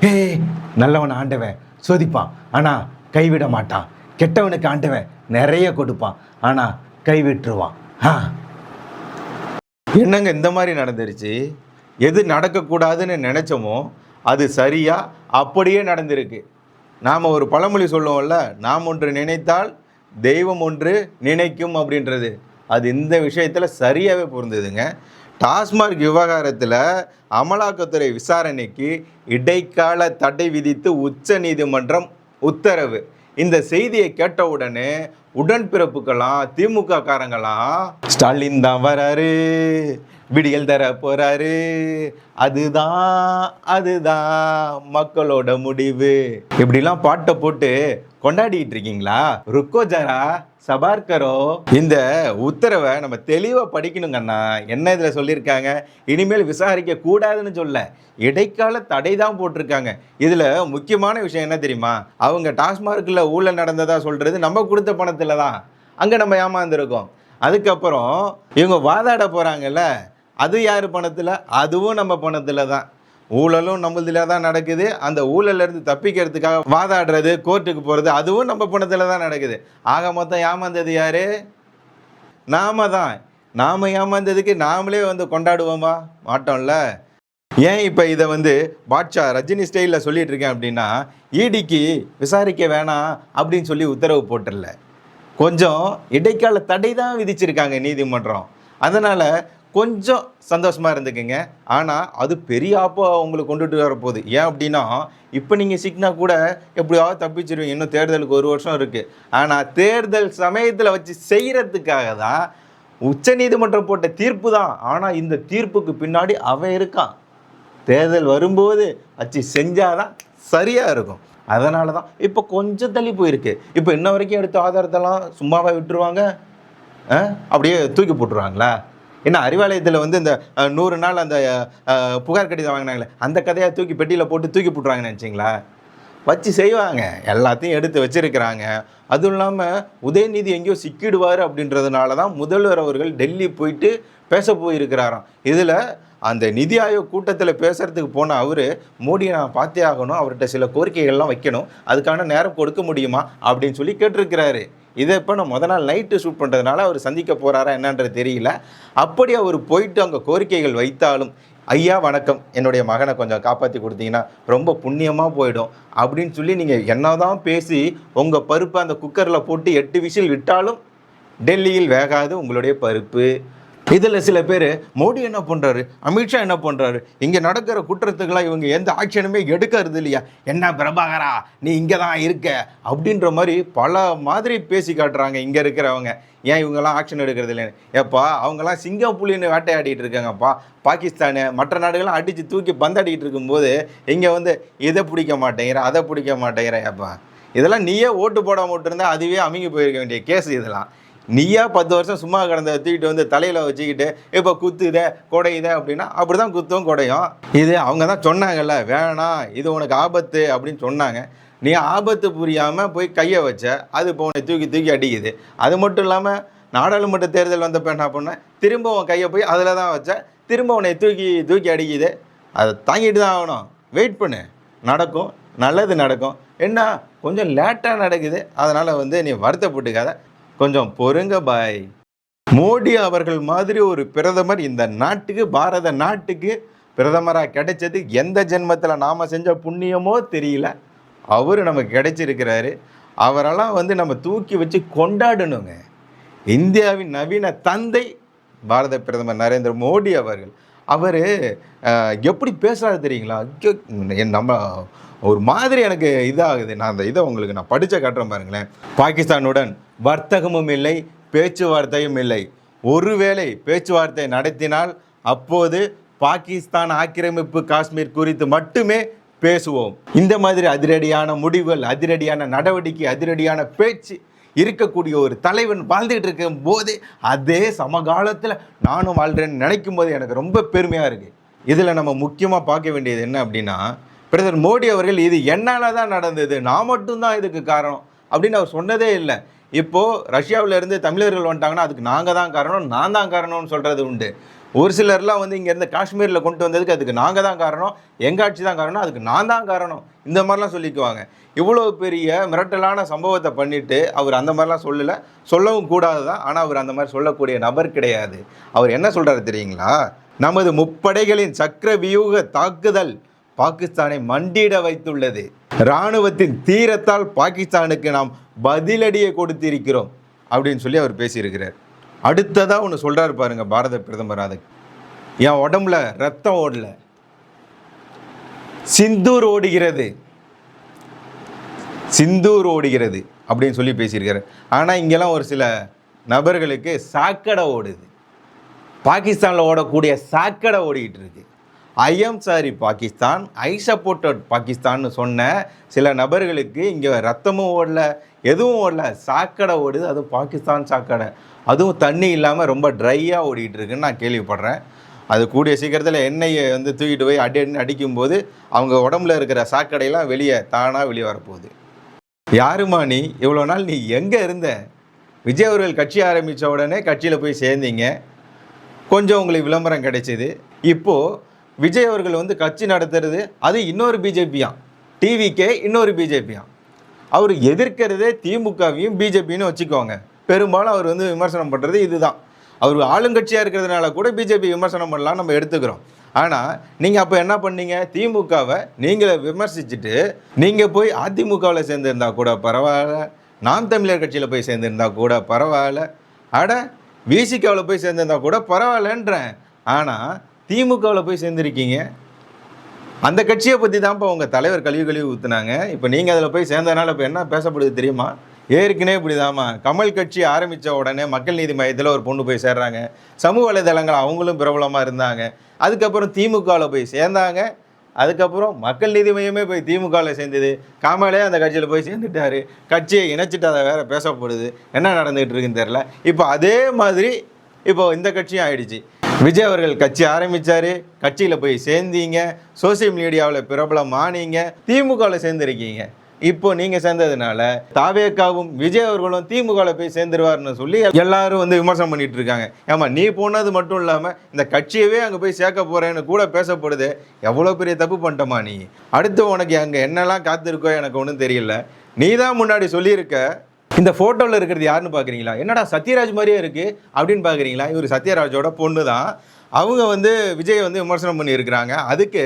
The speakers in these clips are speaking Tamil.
ஏய் நல்லவன் ஆண்டவன் சோதிப்பான். ஆனால் கைவிட மாட்டான். கெட்டவனுக்கு ஆண்டவன் நிறைய கொடுப்பான். ஆனால் கைவிட்டுருவான். ஆ. என்னங்க இந்த மாதிரி நடந்துருச்சு? எது நடக்கக்கூடாதுன்னு நினச்சோமோ அது சரியாக அப்படியே நடந்திருக்கு. நாம் ஒரு பழமொழி சொல்லுவோம்ல நாம் ஒன்று நினைத்தால் தெய்வம் ஒன்று நினைக்கும் அப்படின்றது. அது இந்த விஷயத்தில் சரியாகவே பொருந்ததுங்க டாஸ்மார்க் விவகாரத்தில் அமலாக்கத்துறை விசாரணைக்கு இடைக்கால தடை விதித்து உச்ச நீதிமன்றம் உத்தரவு. இந்த செய்தியை கேட்ட உடனே உடன்பிறப்புக்கெல்லாம் திமுக காரங்களாம் ஸ்டாலின் தான் வராரு. விடியல் தர போறாரு. அதுதான் அதுதான் மக்களோட முடிவு. இப்படிலாம் பாட்டை போட்டு கொண்டாடிட்டு இருக்கீங்களா? ருக்கோ ஜரா சபார்கரோ இந்த உத்தரவை நம்ம தெளிவாக படிக்கணுங்கண்ணா என்ன இதில் சொல்லியிருக்காங்க? இனிமேல் விசாரிக்க கூடாதுன்னு சொல்ல. இடைக்கால தடை தான் போட்டிருக்காங்க. இதில் முக்கியமான விஷயம் என்ன தெரியுமா? அவங்க டாஸ்மார்க்கில் ஊழல் நடந்ததா சொல்கிறது நம்ம கொடுத்த பணத்தில் தான். அங்கே நம்ம ஏமாந்துருக்கோம். அதுக்கப்புறம் இவங்க வாதாட போகிறாங்கல்ல அது யார் பணத்தில்? அதுவும் நம்ம பணத்தில் தான். ஊழலும் நம்மளதில் தான் நடக்குது. அந்த ஊழலேருந்து தப்பிக்கிறதுக்காக வாதாடுறது கோர்ட்டுக்கு போகிறது அதுவும் நம்ம பணத்தில் தான் நடக்குது. ஆக மொத்தம் ஏமாந்தது யார்? நாம தான். நாம் ஏமாந்ததுக்கு நாமளே வந்து கொண்டாடுவோமா? மாட்டோம்ல. ஏன் இப்போ இதை வந்து பாட்ஷா ரஜினி ஸ்டைலில் சொல்லிட்டு இருக்கேன் அப்படின்னா ஈடிக்கு விசாரிக்க வேணாம் அப்படின்னு சொல்லி உத்தரவு போட்டுடல. கொஞ்சம் இடைக்கால தடை தான் விதிச்சிருக்காங்க நீதிமன்றம். அதனால் கொஞ்சம் சந்தோஷமாக இருந்துக்குங்க. ஆனால் அது பெரிய ஆப்போ உங்களுக்கு கொண்டுட்டு வரப்போகுது. ஏன் அப்படின்னா இப்போ நீங்கள் சிக்னா கூட எப்படியாவது தப்பிச்சிருவீங்க. இன்னும் தேர்தலுக்கு ஒரு வருஷம் இருக்குது ஆனால் தேர்தல் சமயத்தில் வச்சு செய்கிறதுக்காக தான் உச்சநீதிமன்றம் போட்ட தீர்ப்பு தான். ஆனால் இந்த தீர்ப்புக்கு பின்னாடி அவன் இருக்கான். தேர்தல் வரும்போது வச்சு செஞ்சாதான் சரியாக இருக்கும். அதனால தான் இப்போ கொஞ்சம் தள்ளி போயிருக்கு. இப்போ இன்ன வரைக்கும் எடுத்த ஆதாரத்தெல்லாம் சும்மாவே விட்டுருவாங்க? ஆ? அப்படியே தூக்கி போட்டுருவாங்களா? என்ன அறிவாலயத்தில் வந்து இந்த நூறு நாள் அந்த புகார் கடிதம் வாங்கினாங்களே அந்த கதையை தூக்கி பெட்டியில் போட்டு தூக்கி போட்டுருவாங்கன்னு நினச்சிங்களா? வச்சு செய்வாங்க. எல்லாத்தையும் எடுத்து வச்சுருக்கிறாங்க. அதுவும் இல்லாமல் உதயநிதி எங்கேயோ சிக்கிடுவார் அப்படின்றதுனால தான் முதல்வர் அவர்கள் டெல்லி போயிட்டு பேச போயிருக்கிறாராம். இதில் அந்த நிதி ஆயோக் கூட்டத்தில் பேசுகிறதுக்கு போன அவர் மோடியை நான் பார்த்தே ஆகணும். அவர்கிட்ட சில கோரிக்கைகள்லாம் வைக்கணும். அதுக்கான நேரம் கொடுக்க முடியுமா? அப்படின்னு சொல்லி கேட்டிருக்கிறாரு. இதை இப்போ நான் முத நாள் நைட்டு ஷூட் பண்ணுறதுனால அவர் சந்திக்க போகிறாரா என்னன்றது தெரியல. அப்படி அவர் போயிட்டு அங்கே கோரிக்கைகள் வைத்தாலும் ஐயா வணக்கம். என்னுடைய மகனை கொஞ்சம் காப்பாற்றி கொடுத்தீங்கன்னா ரொம்ப புண்ணியமாக போயிடும். அப்படின்னு சொல்லி நீங்கள் என்னதான் பேசி உங்கள் பருப்பை அந்த குக்கரில் போட்டு எட்டு விசில் விட்டாலும் டெல்லியில் வேகாது உங்களுடைய பருப்பு. இதில் சில பேர் மோடி என்ன பண்ணுறாரு அமித்ஷா என்ன பண்ணுறாரு இங்கே நடக்கிற குற்றத்துக்கெல்லாம் இவங்க எந்த ஆக்ஷனுமே எடுக்கிறது இல்லையா? என்ன பிரபாகரா நீ இங்கே தான் இருக்க அப்படின்ற மாதிரி பல மாதிரி பேசி காட்டுறாங்க இங்கே இருக்கிறவங்க. ஏன் இவங்கெல்லாம் ஆக்ஷன் எடுக்கிறது இல்லைன்னு? ஏப்பா அவங்கெல்லாம் சிங்கப்புலின்னு வேட்டையாடிட்டு இருக்காங்கப்பா. பாகிஸ்தானு மற்ற நாடுகள்லாம் அடித்து தூக்கி பந்தாடிட்டு இருக்கும்போது இங்கே வந்து இதை பிடிக்க மாட்டேங்கிற அதை பிடிக்க மாட்டேங்கிற ஏப்பா. இதெல்லாம் நீயே ஓட்டு போடாம விட்டுருந்தா அதுவே அமுங்கி போயிருக்க வேண்டிய கேஸ் இதெல்லாம். நீயா பத்து வருஷம் சும்மா கிடந்த தூக்கிட்டு வந்து தலையில் வச்சுக்கிட்டு இப்போ குத்துதே குடையுத? அப்படின்னா அப்படி தான் குத்தும் குடையும். இது அவங்க தான் சொன்னாங்கல்ல வேணாம் இது உனக்கு ஆபத்து அப்படின்னு சொன்னாங்க. நீ ஆபத்து புரியாமல் போய் கையை வச்ச அது இப்போ உன்னை தூக்கி தூக்கி அடிக்குது. அது மட்டும் இல்லாமல் நாடாளுமன்ற தேர்தல் வந்தப்ப என்ன பண்ண திரும்ப உன் கையை போய் அதில் தான் வச்ச திரும்ப உன்னை தூக்கி தூக்கி அடிக்குது. அதை தாங்கிட்டு தான் ஆகணும். வெயிட் பண்ணு. நடக்கும். நல்லது நடக்கும். என்ன கொஞ்சம் லேட்டாக நடக்குது. அதனால் வந்து நீ வருத்தப்பட்டுக்காத. கொஞ்சம் பொறுங்க பாய். மோடி அவர்கள் மாதிரி ஒரு பிரதமர் இந்த நாட்டுக்கு பாரத நாட்டுக்கு பிரதமராக கிடைச்சது எந்த ஜென்மத்தில் நாம் செஞ்ச புண்ணியமோ தெரியல. அவர் நமக்கு கிடைச்சிருக்கிறாரு. அவரெல்லாம் வந்து நம்ம தூக்கி வச்சு கொண்டாடணுங்க. இந்தியாவின் நவீன தந்தை பாரத பிரதமர் நரேந்திர மோடி அவர்கள். அவர் எப்படி பேசுகிறாரு தெரியுங்களா? ஐயோ, என் நம்ம ஒரு மாதிரி எனக்கு இதாகுது. நான் அந்த இதை உங்களுக்கு நான் படித்த காட்டுறேன் பாருங்களேன். பாகிஸ்தானுடன் வர்த்தகமும் இல்லை பேச்சுவார்த்தையும் இல்லை. ஒருவேளை பேச்சுவார்த்தை நடத்தினால் அப்போது பாகிஸ்தான் ஆக்கிரமிப்பு காஷ்மீர் குறித்து மட்டுமே பேசுவோம். இந்த மாதிரி அதிரடியான முடிவுகள் அதிரடியான நடவடிக்கை அதிரடியான பேச்சு இருக்கக்கூடிய ஒரு தலைவன் வாழ்ந்துகிட்டு இருக்கும் போது அதே சமகாலத்தில் நானும் வாழ்கிறேன்னு நினைக்கும் போது எனக்கு ரொம்ப பெருமையாக இருக்குது இதில் நம்ம முக்கியமாக பார்க்க வேண்டியது என்ன அப்படின்னா பிரதமர் மோடி அவர்கள் இது என்னால் தான் நடந்தது? நான் மட்டும்தான் இதுக்கு காரணம். அப்படின்னு அவர் சொன்னதே இல்லை. இப்போது ரஷ்யாவிலேருந்து தமிழர்கள் வந்துட்டாங்கன்னா அதுக்கு நாங்கள் தான் காரணம் நான் தான் காரணம்னு சொல்கிறது உண்டு. ஒரு சிலர்லாம் வந்து இங்கேருந்து காஷ்மீரில் கொண்டு வந்ததுக்கு அதுக்கு நாங்கள் தான் காரணம் எங்கள் ஆட்சி தான் காரணம் அதுக்கு நான் தான் காரணம். இந்த மாதிரிலாம் சொல்லிக்குவாங்க. இவ்வளோ பெரிய மிரட்டலான சம்பவத்தை பண்ணிவிட்டு அவர் அந்த மாதிரிலாம் சொல்லலை. சொல்லவும் கூடாது தான் ஆனால் அவர் அந்த மாதிரி சொல்லக்கூடிய நபர் கிடையாது. அவர் என்ன சொல்கிறாரு தெரியுங்களா? நமது முப்படைகளின் சக்கர வியூக தாக்குதல் பாகிஸ்தானை மண்டியிட வைத்துள்ளது. இராணுவத்தின் தீரத்தால் பாகிஸ்தானுக்கு நாம் பதிலடியை கொடுத்திருக்கிறோம் அப்படின்னு சொல்லி அவர் பேசியிருக்கிறார். அடுத்ததாக ஒன்று சொல்கிறாரு பாருங்க பாரத பிரதமர் அதுக்கு. என் உடம்புல ரத்தம் ஓடல. சிந்தூர் ஓடுகிறது. சிந்தூர் ஓடுகிறது அப்படின்னு சொல்லி பேசியிருக்காரு ஆனால் இங்கெல்லாம் ஒரு சில நபர்களுக்கு சாக்கடை ஓடுது. பாகிஸ்தானில் ஓடக்கூடிய சாக்கடை ஓடிக்கிட்டு இருக்கு. I am sorry Pakistan. I supported பாகிஸ்தான்னு சொன்ன சில நபர்களுக்கு இங்கே ரத்தமும் ஓடல எதுவும் ஓடல. சாக்கடை ஓடுது அதுவும் பாகிஸ்தான் சாக்கடை. அதுவும் தண்ணி இல்லாமல் ரொம்ப ட்ரையாக ஓடிக்கிட்டு இருக்குன்னு நான் கேள்விப்படுறேன். அது கூடிய சீக்கிரத்தில் எண்ணெயை வந்து தூக்கிட்டு போய் அடி அடி அடிக்கும்போது அவங்க உடம்புல இருக்கிற சாக்கடையெல்லாம் வெளியே தானாக வெளியே வரப்போகுது. யாருமா நீ இவ்வளோ நாள் நீ எங்கே இருந்த? விஜய் அவர்கள் கட்சி ஆரம்பித்த உடனே கட்சியில் போய் சேர்ந்தீங்க. கொஞ்சம் உங்களுக்கு விளம்பரம் கிடைச்சிது. இப்போது விஜய் அவர்கள் வந்து கட்சி நடத்துறது அது இன்னொரு பிஜேபியாம் டிவிக்கே இன்னொரு பிஜேபியாம் அவர் எதிர்க்கிறதே திமுகவையும் பிஜேபின்னு வச்சுக்கோங்க. பெரும்பாலும் அவர் வந்து விமர்சனம் பண்ணுறது இதுதான். அவர் ஆளுங்கட்சியாக இருக்கிறதுனால கூட பிஜேபி விமர்சனம் பண்ணலாம் நம்ம எடுத்துக்கிறோம். ஆனால் நீங்கள் அப்போ என்ன பண்ணீங்க? திமுகவை நீங்களே விமர்சிச்சுட்டு நீங்கள் போய் அதிமுகவில் சேர்ந்துருந்தா கூட பரவாயில்ல நாம் தமிழர் கட்சியில் போய் சேர்ந்துருந்தா கூட பரவாயில்ல. அட விசிகாவில் போய் சேர்ந்துருந்தா கூட பரவாயில்லன்றேன். ஆனால் திமுகவில் போய் சேர்ந்துருக்கீங்க. அந்த கட்சியை பற்றி தான்ப்பா உங்கள் தலைவர் கழிவு கழிவு ஊற்றுனாங்க இப்போ நீங்கள் அதில் போய் சேர்ந்ததுனால இப்போ என்ன பேசப்படுது தெரியுமா? ஏற்கனவே இப்படிதாம்மா. கமல் கட்சி ஆரம்பித்த உடனே மக்கள் நீதி மையத்தில் ஒரு பொண்ணு போய் சேர்றாங்க. சமூக வலைதளங்கள் அவங்களும் பிரபலமாக இருந்தாங்க. அதுக்கப்புறம் திமுகவில் போய் சேர்ந்தாங்க. அதுக்கப்புறம் மக்கள் நீதி மையமே போய் திமுகவில் சேர்ந்தது. காமலே அந்த கட்சியில் போய் சேர்ந்துட்டாரு. கட்சியை இணைச்சிட்டு அதை வேறு பேசப்படுது. என்ன நடந்துகிட்டு இருக்குன்னு தெரில இப்போ அதே மாதிரி இப்போ இந்த கட்சியும் ஆயிடுச்சு. விஜய் அவர்கள் கட்சி ஆரம்பிச்சாரு. கட்சியில் போய் சேர்ந்தீங்க. சோசியல் மீடியாவில் பிரபலம் ஆனீங்க திமுகவில் சேர்ந்துருக்கீங்க. இப்போ நீங்கள் சேர்ந்ததுனால தாவேக்காவும் விஜய் அவர்களும் திமுகவில் போய் சேர்ந்துருவார்னு சொல்லி எல்லாரும் வந்து விமர்சனம் பண்ணிட்டு இருக்காங்க. ஏமா நீ போனது மட்டும் இல்லாமல் இந்த கட்சியவே அங்கே போய் சேர்க்க போகிறேன்னு கூட பேசப்படுது. எவ்வளோ பெரிய தப்பு பண்ணிட்டமா நீ? அடுத்து உனக்கு அங்கே என்னெல்லாம் காத்திருக்கோ எனக்கு ஒன்றும் தெரியல. நீ தான் முன்னாடி சொல்லியிருக்க இந்த ஃபோட்டோவில் இருக்கிறது யாருன்னு பார்க்குறீங்களா என்னடா சத்யராஜ் மாதிரியே இருக்குது அப்படின்னு பார்க்குறீங்களா இவர் சத்யராஜோட பொண்ணு தான். அவங்க வந்து விஜய் வந்து விமர்சனம் பண்ணியிருக்கிறாங்க. அதுக்கு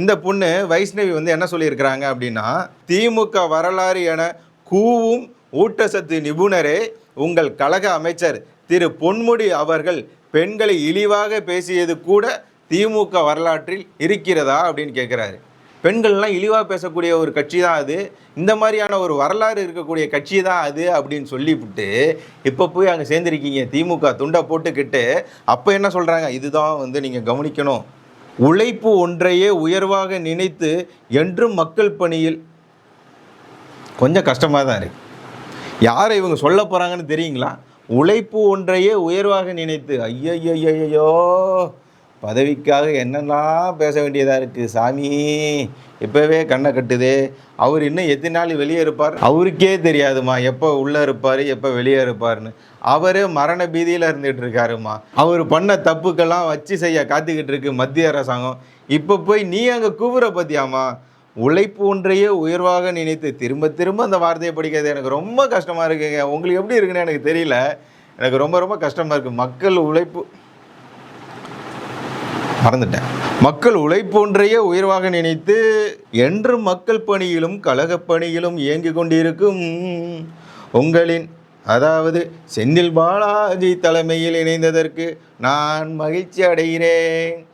இந்த பொண்ணு வைஷ்ணவி வந்து என்ன சொல்லியிருக்கிறாங்க அப்படின்னா திமுக வரலாறு என கூவும் ஊட்டச்சத்து நிபுணரே உங்கள் கழக அமைச்சர் திரு பொன்முடி அவர்கள் பெண்களை இழிவாக பேசியது கூட திமுக வரலாற்றில் இருக்கிறதா? அப்படின்னு கேட்குறாரு பெண்கள்லாம் இழிவாக பேசக்கூடிய ஒரு கட்சி தான் அது. இந்த மாதிரியான ஒரு வரலாறு இருக்கக்கூடிய கட்சி தான் அது அப்படின்னு சொல்லிவிட்டு இப்போ போய் அங்கே சேர்ந்துருக்கீங்க திமுக துண்டை போட்டுக்கிட்டு அப்போ என்ன சொல்கிறாங்க இதுதான் வந்து நீங்கள் கவனிக்கணும். உழைப்பு ஒன்றையே உயர்வாக நினைத்து என்றும் மக்கள் பணியில் கொஞ்சம் கஷ்டமாக தான் இருக்கு. யாரை இவங்க சொல்ல போகிறாங்கன்னு தெரியுங்களா? உழைப்பு ஒன்றையே உயர்வாக நினைத்து ஐயோ பதவிக்காக என்னெல்லாம் பேச வேண்டியதாக இருக்குது சாமி இப்போவே கண்ணை கட்டுதே. அவர் இன்னும் எத்தனை நாள் வெளியே இருப்பார்? அவருக்கே தெரியாதுமா எப்போ உள்ளே இருப்பார் எப்போ வெளியே இருப்பார்னு அவரே மரண பீதியில் இருந்துகிட்டு இருக்காருமா. அவர் பண்ண தப்புக்கெல்லாம் வச்சு செய்ய காத்துக்கிட்டு இருக்கு மத்திய அரசாங்கம். இப்போ போய் நீ அங்கே கூவுற பற்றியாமா உழைப்பு ஒன்றையே உயர்வாக நினைத்து திரும்ப திரும்ப அந்த வார்த்தையை படிக்கிறது எனக்கு ரொம்ப கஷ்டமாக இருக்குங்க. உங்களுக்கு எப்படி இருக்குன்னு எனக்கு தெரியல. எனக்கு ரொம்ப ரொம்ப கஷ்டமாக இருக்குது மக்கள் உழைப்பு மறந்துட்டேன். மக்கள் உழைப்பொன்றையே உயர்வாக நினைத்து என்று மக்கள் பணியிலும் கழகப் பணியிலும் இயங்கிக் கொண்டிருக்கும் உங்களின் அதாவது செந்தில் பாலாஜி தலைமையில் இணைந்ததற்கு நான் மகிழ்ச்சி அடைகிறேன்.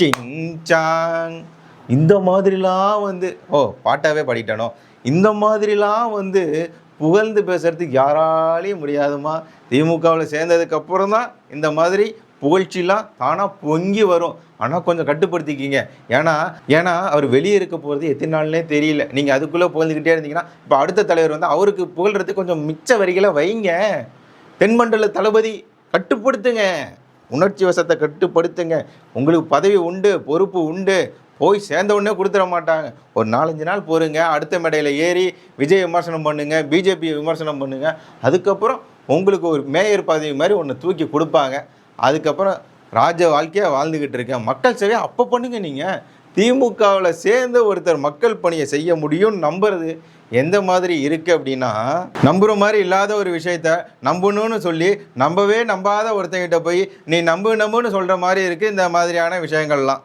சிங்சாங் இந்த மாதிரிலாம் வந்து ஓ பாட்டாவே பாடிட்டானோ. இந்த மாதிரிலாம் வந்து புகழ்ந்து பேசுறதுக்கு யாராலையும் முடியாதுமா திமுகவில் சேர்ந்ததுக்கு அப்புறம் தான் இந்த மாதிரி புகழ்ச்சிலாம் தானாக பொங்கி வரும். ஆனால் கொஞ்சம் கட்டுப்படுத்திக்கிங்க. ஏன்னா ஏன்னா அவர் வெளியே இருக்க போகிறது எத்தனை நாள்னே தெரியல. நீங்கள் அதுக்குள்ளே புகழ்ந்துக்கிட்டே இருந்தீங்கன்னா இப்போ அடுத்த தலைவர் வந்து அவருக்கு புகழ்றதுக்கு கொஞ்சம் மிச்ச வரிகளை வைங்க. தென்மண்டல தளபதி கட்டுப்படுத்துங்க. உணர்ச்சி வசத்தை கட்டுப்படுத்துங்க. உங்களுக்கு பதவி உண்டு பொறுப்பு உண்டு. போய் சேர்ந்த உடனே கொடுத்துட மாட்டாங்க. ஒரு நாலஞ்சு நாள் போருங்க அடுத்த மேடையில் ஏறி விஜய் விமர்சனம் பண்ணுங்க. பிஜேபி விமர்சனம் பண்ணுங்க. அதுக்கப்புறம் உங்களுக்கு ஒரு மேயர் பதவி மாதிரி ஒன்று தூக்கி கொடுப்பாங்க. அதுக்கப்புறம் ராஜ வாழ்க்கையாக வாழ்ந்துக்கிட்டு இருக்கேன். மக்கள் சேவையை அப்போ பண்ணுங்க நீங்கள் திமுகவில் சேர்ந்து ஒருத்தர் மக்கள் பணியை செய்ய முடியும்னு நம்புறது எந்த மாதிரி இருக்குது அப்படின்னா நம்புகிற மாதிரி இல்லாத ஒரு விஷயத்த நம்பணும்னு சொல்லி நம்பவே நம்பாத ஒருத்தங்கிட்ட போய் நீ நம்பு நம்புன்னு சொல்கிற மாதிரி இருக்குது இந்த மாதிரியான விஷயங்கள்லாம்.